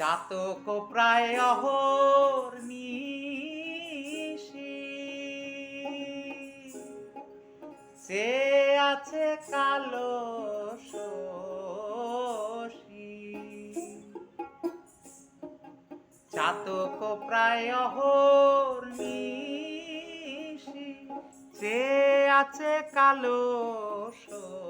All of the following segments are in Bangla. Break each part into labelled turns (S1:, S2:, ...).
S1: চাতক প্রায় অহর সে আছে কালো চাতক প্রায় অহর সে আছে কালো শশী।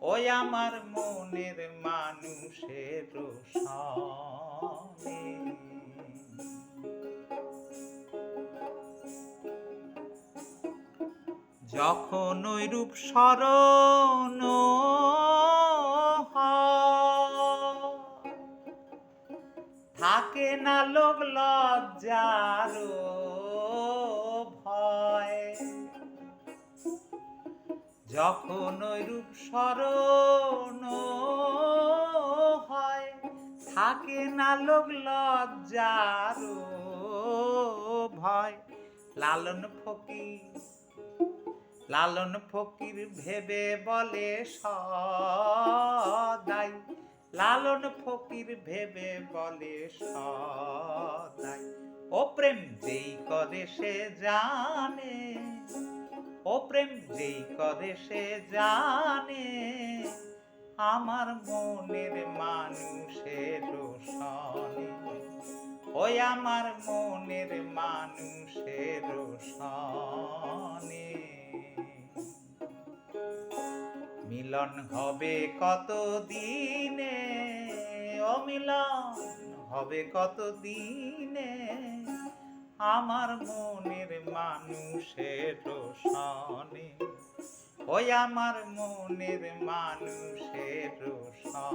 S1: ওই আমার মনের মানুষের যখন ওই রূপ স্মরণ থাকে না লোক লজ্জার ভয়। যখন রূপ স্মরণ হয়, থাকে না লোক লজ্জার ভয়। লালন ফকির লালন ফকির ভেবে বলে সদাই। লালন ফকির ভেবে বলে সদাই। ও প্রেম যেই করে সে জানে প্রেম যেই করে সে জানে, আমার মনের মানুষের সনে ওই আমার মনের মানুষের সনে মিলন হবে কত দিনে ও মিলন হবে কত দিনে আমার মনের মানুষের রোশনে ওই আমার মনের মানুষের রোশনে।